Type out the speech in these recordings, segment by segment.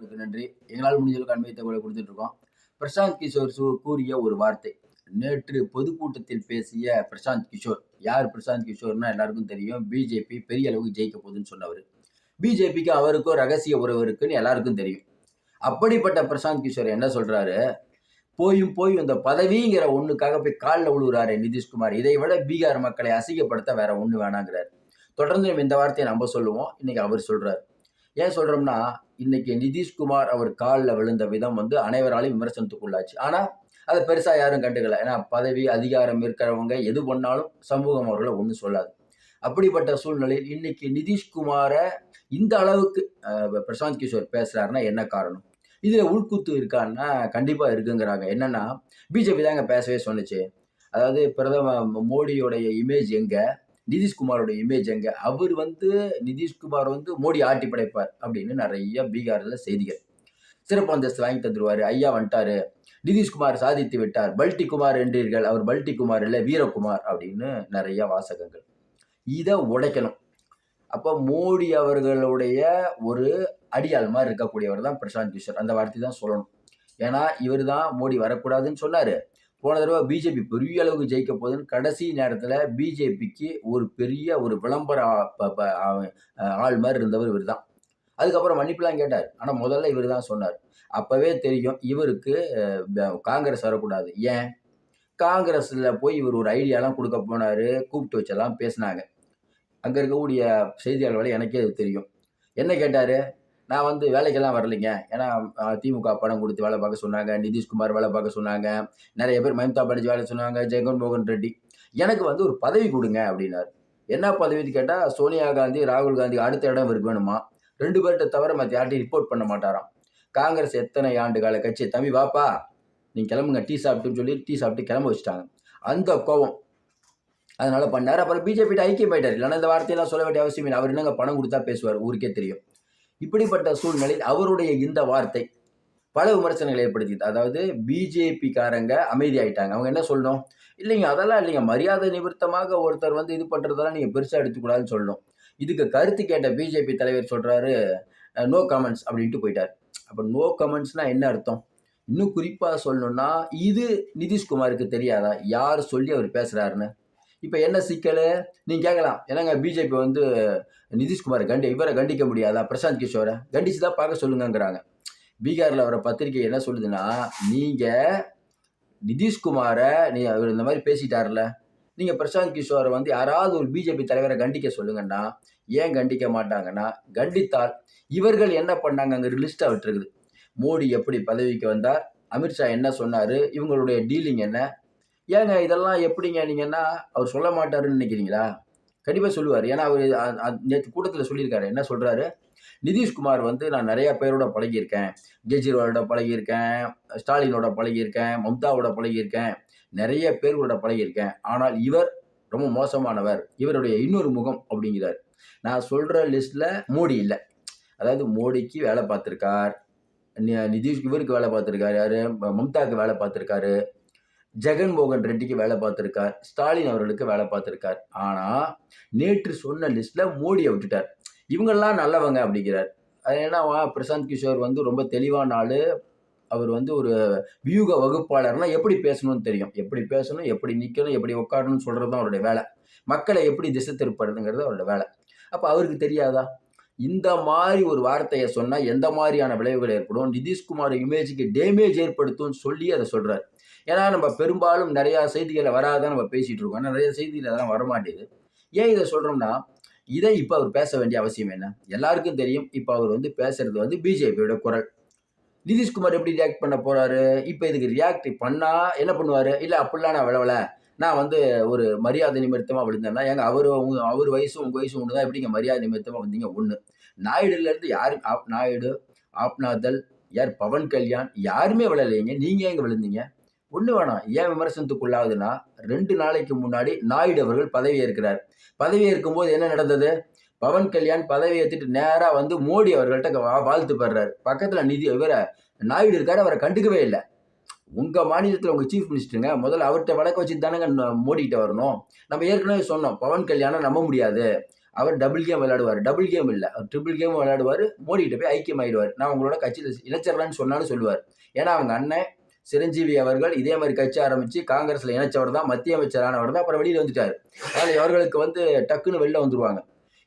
உங்களுக்கு நன்றி. எங்களால் முடிஞ்ச அளவுக்கு அண்மை தகவலை கொடுத்துட்டு இருக்கோம் பிரசாந்த் கிஷோர் சு கூறிய ஒரு வார்த்தை. நேற்று பொதுக்கூட்டத்தில் பேசிய பிரசாந்த் கிஷோர். யார் பிரசாந்த் கிஷோர்னா எல்லாருக்கும் தெரியும். பிஜேபி பெரிய அளவுக்கு ஜெயிக்க போகுதுன்னு சொன்னவர். பிஜேபிக்கு அவருக்கும் ரகசிய உறவு இருக்குன்னு எல்லாருக்கும் தெரியும். அப்படிப்பட்ட பிரசாந்த் கிஷோர் என்ன சொல்றாரு? போயும் போய் இந்த பதவிங்கிற ஒண்ணுக்காக போய் காலில் விழுகிறாரு நிதிஷ்குமார். இதை விட பீகார் மக்களை அசிங்கப்படுத்த வேற ஒண்ணு வேணாங்கிறார். தொடர்ந்து நம்ம இந்த வார்த்தையை நம்ம சொல்லுவோம். இன்னைக்கு அவர் சொல்றாரு. ஏன் சொல்றோம்னா இன்னைக்கு நிதிஷ்குமார் அவர் காலில் விழுந்த விதம் வந்து அனைவராலையும் விமர்சனத்துக்குள்ளாச்சு. ஆனால் அதை பெருசாக யாரும் கண்டுக்கல. ஏன்னா பதவி அதிகாரம் இருக்கிறவங்க எது பண்ணாலும் சமூகம் அவர்களை ஒன்றும் சொல்லாது. அப்படிப்பட்ட சூழ்நிலையில் இன்னைக்கு நிதிஷ்குமாரை இந்த அளவுக்கு பிரசாந்த் கிஷோர் பேசுறாருன்னா என்ன காரணம்? இதில் உள்குத்து இருக்கான்னா கண்டிப்பாக இருக்குங்கிறாங்க. என்னன்னா பிஜேபி தாங்க பேசவே சொன்னுச்சு. அதாவது பிரதம மோடியோடைய இமேஜ் எங்கே? நிதிஷ்குமாரோட இமேஜ் எங்க? அவர் வந்து நிதிஷ்குமார் வந்து மோடி ஆட்டி படைப்பார் அப்படின்னு நிறைய பீகாரில் செய்திகள். சிறப்பு அந்தஸ்து வாங்கி தந்துருவாரு ஐயா வந்துட்டாரு நிதிஷ்குமார் சாதித்து விட்டார் பல்டி குமார் என்றீர்கள் அவர் பல்டி குமார் இல்லை வீரகுமார் அப்படின்னு நிறைய வாசகங்கள். இதை உடைக்கணும். அப்போ மோடி அவர்களுடைய ஒரு அடியாள் மாதிரி இருக்கக்கூடியவர் தான் பிரசாந்த் கிஷோர். அந்த வார்த்தை தான் சொல்லணும். ஏன்னா இவர் தான் மோடி வரக்கூடாதுன்னு சொன்னார். போன தடவை பிஜேபி பெரிய அளவுக்கு ஜெயிக்க போகுதுன்னு கடைசி நேரத்தில் பிஜேபிக்கு ஒரு பெரிய ஒரு விளம்பர ஆள் மாதிரி இருந்தவர் இவர் தான் அதுக்கப்புறம் மன்னிப்புலாம் கேட்டார். ஆனால் முதல்ல இவர் தான் சொன்னார். அப்போவே தெரியும் இவருக்கு காங்கிரஸ் வரக்கூடாது. ஏன்? காங்கிரஸில் போய் இவர் ஒரு ஐடியாலாம் கொடுக்க போனார் கூப்பிட்டு வச்செல்லாம் பேசினாங்க. அங்கே இருக்கக்கூடிய செய்தியாளர்களை எனக்கே அது தெரியும். என்ன கேட்டார்? நான் வந்து வேலைக்கெல்லாம் வரலைங்க. ஏன்னா திமுக பணம் கொடுத்து வேலை பார்க்க சொன்னாங்க. நிதிஷ்குமார் வேலை பார்க்க சொன்னாங்க. நிறைய பேர் மம்தா பானர்ஜி வேலை சொன்னாங்க. ஜெகன் மோகன் ரெட்டி. எனக்கு வந்து ஒரு பதவி கொடுங்க அப்படின்னாரு. என்ன பதவின்னு கேட்டால் சோனியா காந்தி ராகுல் காந்தி அடுத்த இடம் இருக்கு வேணுமா ரெண்டு பேர்கிட்ட தவிர மற்ற யார்ட்டையும் ரிப்போர்ட் பண்ண மாட்டாராம். காங்கிரஸ் எத்தனை ஆண்டு கால கட்சி? தம்பி வாப்பா. நீ கிளம்புங்க. டீ சாப்பிட்டுன்னு சொல்லி டீ சாப்பிட்டு கிளம்ப வச்சுட்டாங்க. அந்த கோவம். அதனால பண்ணார். அப்புறம் பிஜேபி ஐக்கியம் ஆயிட்டார். இல்லைன்னா இந்த வார்த்தையெல்லாம் சொல்ல வேண்டிய அவசியம் இல்லை. அவர் என்னங்க பணம் கொடுத்தா பேசுவார்? ஊருக்கே தெரியும். இப்படிப்பட்ட சூழ்நிலையில் அவருடைய இந்த வார்த்தை பல விமர்சனங்களை ஏற்படுத்திது அதாவது பிஜேபிக்காரங்க அமைதியாயிட்டாங்க. அமைதி ஆயிட்டாங்க அவங்க என்ன சொல்லணும்? இல்லைங்க அதெல்லாம் இல்லைங்க. மரியாதை நிமித்தமாக ஒருத்தர் வந்து இது பண்ணுறதெல்லாம் நீங்கள் பெருசாக எடுத்துக்கூடாதுன்னு சொல்லணும். இதுக்கு கருத்து கேட்ட பிஜேபி தலைவர் சொல்கிறாரு நோ கமெண்ட்ஸ் அப்படின்ட்டு போயிட்டார். அப்போ நோ கமெண்ட்ஸ்னால் என்ன அர்த்தம்? இன்னும் குறிப்பாக சொல்லணும்னா இது நிதிஷ்குமாருக்கு தெரியாதா? யார் சொல்லி அவர் பேசுகிறாருன்னு இப்போ என்ன சிக்கல்? நீங்கள் கேட்கலாம் என்னங்க பிஜேபி வந்து நிதிஷ்குமாரை கண்டி இவரை கண்டிக்க முடியாதா? பிரசாந்த் கிஷோரை கண்டிச்சு தான் பார்க்க சொல்லுங்கிறாங்க பீகாரில் வர பத்திரிகை என்ன சொல்லுதுன்னா நீங்கள் நிதிஷ்குமாரை நீ அவர் இந்த மாதிரி பேசிட்டார்ல. நீங்கள் பிரசாந்த் கிஷோரை வந்து யாராவது ஒரு பிஜேபி தலைவரை கண்டிக்க சொல்லுங்கன்னா ஏன் கண்டிக்க மாட்டாங்கன்னா கண்டித்தால் இவர்கள் என்ன பண்ணாங்க அங்கே லிஸ்ட்டாக விட்டுருக்குது. மோடி எப்படி பதவிக்கு வந்தார்? அமித்ஷா என்ன சொன்னார்? இவங்களுடைய டீலிங் என்ன? ஏங்க இதெல்லாம் எப்படிங்க? நீங்கன்னா அவர் சொல்ல மாட்டாருன்னு நினைக்கிறீங்களா? கண்டிப்பாக சொல்லுவார். ஏன்னா அவர் நேற்று கூட்டத்தில் சொல்லியிருக்காரு. என்ன சொல்கிறாரு நிதிஷ்குமார் வந்து நான் நிறைய பேரோட பழகியிருக்கேன். கெஜ்ரிவாலோட பழகியிருக்கேன். ஸ்டாலினோட பழகியிருக்கேன். மம்தாவோட பழகியிருக்கேன். நிறைய பேர்களோட பழகியிருக்கேன். ஆனால் இவர் ரொம்ப மோசமானவர். இவருடைய இன்னொரு முகம் அப்படிங்கிறார். நான் சொல்கிற லிஸ்ட்டில் மோடி இல்லை. அதாவது மோடிக்கு வேலை பார்த்துருக்கார். நிதிஷ் இவருக்கு வேலை பார்த்துருக்காரு. யார்? மம்தாவுக்கு வேலை பார்த்துருக்காரு. ஜெகன்மோகன் ரெட்டிக்கு வேலை பார்த்துருக்கார் ஸ்டாலின் அவர்களுக்கு வேலை பார்த்துருக்கார். ஆனால் நேற்று சொன்ன லிஸ்ட்டில் மோடியை விட்டுட்டார். இவங்கெல்லாம் நல்லவங்க அப்படிங்கிறார். அது ஏன்னா பிரசாந்த் கிஷோர் வந்து ரொம்ப தெளிவான ஆள். அவர் வந்து ஒரு வியூக வகுப்பாளர்னா எப்படி பேசணும்னு தெரியும். எப்படி பேசணும் எப்படி நிற்கணும் எப்படி உட்காரணும்னு சொல்கிறது தான் அவருடைய வேலை. மக்களை எப்படி திசை திருப்படுதுங்கிறது அவரோட வேலை. அப்போ அவருக்கு தெரியாதா? இந்த மாதிரி ஒரு வார்த்தையை சொன்னால் எந்த மாதிரியான விளைவுகள் ஏற்படும்? நிதிஷ்குமார் இமேஜுக்கு டேமேஜ் ஏற்படுத்தும்னு சொல்லி அதை சொல்கிறார் ஏன்னா நம்ம பெரும்பாலும் நிறையா செய்திகளை வராதான் நம்ம பேசிகிட்டு இருக்கோம். ஆனால் நிறைய செய்திகள் அதெல்லாம் வரமாட்டேங்குது. ஏன் இதை சொல்கிறோம்னா இதை இப்போ அவர் பேச வேண்டிய அவசியம் என்ன? எல்லாருக்கும் தெரியும் இப்போ அவர் வந்து பேசுறது வந்து பிஜேபியோட குரல். நிதிஷ்குமார் எப்படி ரியாக்ட் பண்ண போகிறாரு இப்போ இதுக்கு ரியாக்ட் பண்ணால் என்ன பண்ணுவார்? இல்லை அப்படிலாம் நான் விளவலை. நான் வந்து ஒரு மரியாதை நிமித்தமாக விழுந்தேன்னா ஏங்க அவர் உங்க அவர் வயசும் உங்கள் வயசும் ஒன்று தான் எப்படிங்க மரியாதை நிமித்தமாக வந்தீங்க ஒன்று நாயுடுலேருந்து யார் ஆப் நாயுடு ஆப்னாதல் யார் பவன் கல்யாண் யாருமே விழலைங்க நீங்கள் எங்கே விழுந்தீங்க? ஒன்று வேணாம். ஏன் விமர்சனத்துக்குள்ளாகுதுன்னா ரெண்டு நாளைக்கு முன்னாடி நாயுடு அவர்கள் பதவி ஏற்கிறார் பதவி ஏற்கும்போது என்ன நடந்தது? பவன் கல்யாண் பதவி ஏற்றுட்டு நேராக வந்து மோடி அவர்கள்ட்ட வா- வாழ்த்து பெறாரு பக்கத்தில் நிதி இவரை நாயுடு இருக்காரு அவரை கண்டுக்கவே இல்லை. உங்கள் மாநிலத்தில் உங்கள் சீஃப் மினிஸ்டருங்க முதல்ல அவர்கிட்ட வழக்கு வச்சு தானேங்க மோடிக்கிட்ட வரணும். நம்ம ஏற்கனவே சொன்னோம் பவன் கல்யாணம் நம்ப முடியாது. அவர் டபுள் கேம் விளையாடுவார். டபுள் கேம் இல்லை. அவர் ட்ரிபிள் கேம் விளையாடுவார். மோடிக்கிட்ட போய் ஐக்கியம் ஆயிடுவார் நான் உங்களோட கட்சியில் இணைச்சிடலான்னு சொன்னாலும் சொல்லுவார். ஏன்னா அவங்க அண்ணன் சிரஞ்சீவி அவர்கள் இதே மாதிரி கட்சி ஆரம்பித்து காங்கிரஸில் இணைச்சவர் தான் மத்திய அமைச்சரானவர் தான் அப்புறம் வெளியில் வந்துட்டார். அதனால் இவர்களுக்கு வந்து டக்குன்னு வெளில வந்துருவாங்க.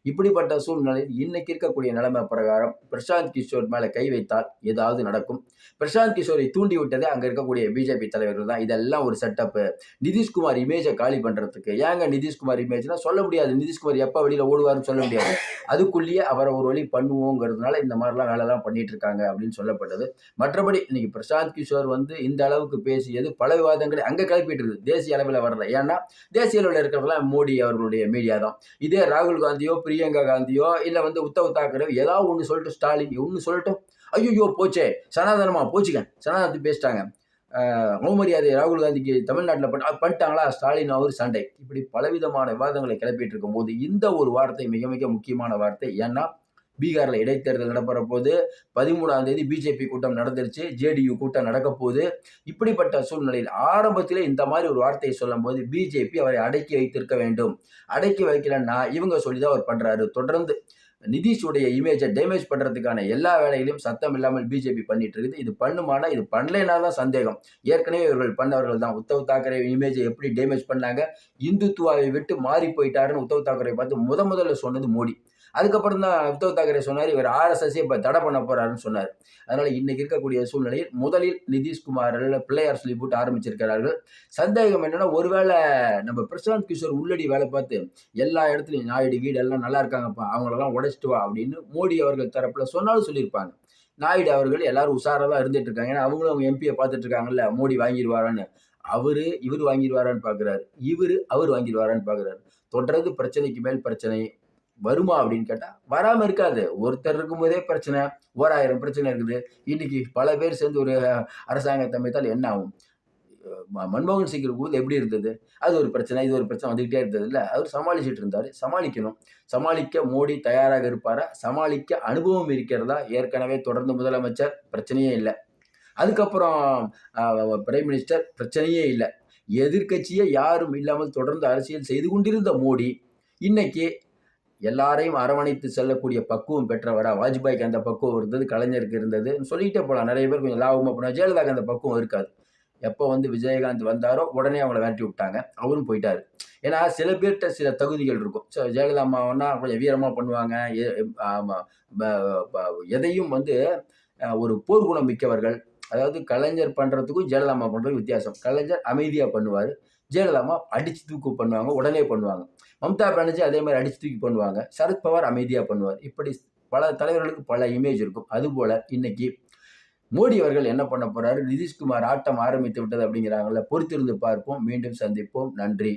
இப்படிப்பட்ட சூழ்நிலையில் இன்னைக்கு இருக்கக்கூடிய நிலைமை பிரகாரம் பிரசாந்த் கிஷோர் மேலே கை வைத்தால் ஏதாவது நடக்கும். பிரசாந்த் கிஷோரை தூண்டி விட்டதே அங்கே இருக்கக்கூடிய பிஜேபி தலைவர்கள் தான். இதெல்லாம் ஒரு செட்டப்பு நிதிஷ்குமார் இமேஜை காலி பண்ணுறதுக்கு ஏங்க நிதிஷ்குமார் இமேஜ்னா சொல்ல முடியாது. நிதிஷ்குமார் எப்போ வெளியில் ஓடுவார்னு சொல்ல முடியாது. அதுக்குள்ளேயே அவரை ஒரு வழி பண்ணுவோங்கிறதுனால இந்த மாதிரிலாம் வேலைலாம் பண்ணிட்டு இருக்காங்க அப்படின்னு சொல்லப்பட்டது. மற்றபடி இன்னைக்கு பிரசாந்த் கிஷோர் வந்து இந்த அளவுக்கு பேசியது பல விவாதங்களை அங்கே கிளப்பிட்டு இருக்குது தேசிய அளவில் வரல. ஏன்னா தேசிய அளவில் இருக்கிறதெல்லாம் மோடி அவர்களுடைய மீடியா தான். இதே ராகுல் காந்தியோ பிரியங்கா காந்தியோ இல்லை வந்து உத்தவ் தாக்கரே ஏதாவது ஒன்று சொல்லிட்டு ஸ்டாலின் ஒன்று சொல்லட்டும் ஐயோ போச்சே சனாதனமா போச்சுங்க சனாதனத்தை பேசிட்டாங்க. அவமரியாதை ராகுல் காந்திக்கு தமிழ்நாட்டில் பண்ண பண்ணிட்டாங்களா? ஸ்டாலின் அவர் சண்டை. இப்படி பலவிதமான விவாதங்களை கிளப்பிட்டு இருக்கும்போது இந்த ஒரு வார்த்தை மிக மிக முக்கியமான வார்த்தை. ஏன்னா பீகாரில் இடைத்தேர்தல் நடப்புற போது பதிமூணாம் தேதி பிஜேபி கூட்டம் நடந்துருச்சு. ஜேடியு கூட்டம் நடக்க போகுது இப்படிப்பட்ட சூழ்நிலையில் ஆரம்பத்திலே இந்த மாதிரி ஒரு வார்த்தையை சொல்லும் போது பிஜேபி அவரை அடக்கி வைத்திருக்க வேண்டும். அடக்கி வைக்கலன்னா இவங்க சொல்லி தான் அவர் பண்ணுறாரு தொடர்ந்து நிதிஷுடைய இமேஜை டேமேஜ் பண்ணுறதுக்கான எல்லா வேலைகளையும் சத்தம் இல்லாமல் பிஜேபி பண்ணிட்டு இருக்குது. இது பண்ணுமானா? இது பண்ணலைனா தான் சந்தேகம். ஏற்கனவே இவர்கள் பண்ணவர்கள் தான். உத்தவ் தாக்கரே இமேஜை எப்படி டேமேஜ் பண்ணாங்க? இந்துத்துவாவை விட்டு மாறி போயிட்டாருன்னு உத்தவ் தாக்கரே பார்த்து முத முதல்ல சொன்னது மோடி. அதுக்கப்புறம் தான் உத்தவ் தாக்கரே சொன்னார் இவர் ஆர்எஸ்எஸ் இப்போ தடை பண்ண போகிறாருன்னு சொன்னார். அதனால் இன்றைக்கி இருக்கக்கூடிய சூழ்நிலையில் முதலில் நிதிஷ்குமார் பிள்ளையார் சொல்லி போட்டு ஆரம்பிச்சிருக்கிறார்கள். சந்தேகம் என்னென்னா ஒருவேளை நம்ம பிரசாந்த் கிஷோர் உள்ளடி வேலை பார்த்து எல்லா இடத்துலையும் நாயுடு வீடு எல்லாம் நல்லா இருக்காங்கப்பா அவங்களெல்லாம் உடைச்சிட்டு வா அப்படின்னு மோடி அவர்கள் தரப்பில் சொன்னாலும் சொல்லியிருப்பாங்க. நாயுடு அவர்கள் எல்லாரும் உஷாராக தான் இருந்துட்டு இருக்காங்க. ஏன்னா அவங்களும் அவங்க எம்பியை பார்த்துட்டு இருக்காங்கல்ல மோடி வாங்கிடுவாரான்னு அவரு இவர் வாங்கிடுவாரான்னு பார்க்குறாரு இவர் அவர் வாங்கிடுவாரான்னு பார்க்குறாரு தொடர்ந்து பிரச்சனைக்கு மேல் பிரச்சனை வருமா அப்படின்னு கேட்டால் வராமல் இருக்காது. ஒருத்தர் இருக்கும்போதே பிரச்சனை ஓராயிரம் பிரச்சனை இருக்குது. இன்னைக்கு பல பேர் சேர்ந்து ஒரு அரசாங்கத்தை அமைத்தால் என்ன ஆகும்? மன்மோகன் சிங் இருக்கும்போது எப்படி இருந்தது? அது ஒரு பிரச்சனை இது ஒரு பிரச்சனை வந்துக்கிட்டே இருந்தது இல்லை. அவர் சமாளிச்சுட்டு இருந்தார். சமாளிக்கணும். சமாளிக்க மோடி தயாராக இருப்பாரா? சமாளிக்க அனுபவம் இருக்கிறதா? ஏற்கனவே தொடர்ந்து முதலமைச்சர் பிரச்சனையே இல்லை. அதுக்கப்புறம் பிரைம் மினிஸ்டர் பிரச்சனையே இல்லை. எதிர்கட்சியை யாரும் இல்லாமல் தொடர்ந்து அரசியல் செய்து கொண்டிருந்த மோடி இன்னைக்கு எல்லாரையும் அரவணைத்து செல்லக்கூடிய பக்குவம் பெற்றவரா? வாஜ்பாய்க்கு அந்த பக்குவம் இருந்தது கலைஞருக்கு இருந்தது. சொல்லிகிட்டே போகலாம் நிறைய பேர் கொஞ்சம் லாபமாக போனால் ஜெயலலிதாக்கு அந்த பக்குவம் இருக்காது. எப்போ வந்து விஜயகாந்த் வந்தாரோ உடனே அவங்கள விரட்டி விட்டாங்க. அவரும் போயிட்டார். ஏன்னா சில பேர்கிட்ட சில தகுதிகள் இருக்கும். ஸோ ஜெயலலிதா அம்மாவனா கொஞ்சம் வீரமாக பண்ணுவாங்க. எதையும் வந்து ஒரு போர்க்குணம் மிக்கவர்கள் அதாவது கலைஞர் பண்ணுறதுக்கும் ஜெயலலிதா அம்மா பண்ணுறதுக்கும் வித்தியாசம். கலைஞர் அமைதியாக பண்ணுவார். ஜெயலலிதா அடித்து தூக்கு பண்ணுவாங்க உடனே பண்ணுவாங்க. மம்தா பானர்ஜி அதே மாதிரி அடித்து தூக்கி பண்ணுவாங்க. சரத்பவார் அமைதியாக பண்ணுவார். இப்படி பல தலைவர்களுக்கு பல இமேஜ் இருக்கும். அதுபோல் இன்னைக்கு மோடி அவர்கள் என்ன பண்ண போறாரு? நிதிஷ்குமார் ஆட்டம் ஆரம்பித்து விட்டது அப்படிங்கிறாங்கல்ல. பொறுத்திருந்து பார்ப்போம். மீண்டும் சந்திப்போம். நன்றி.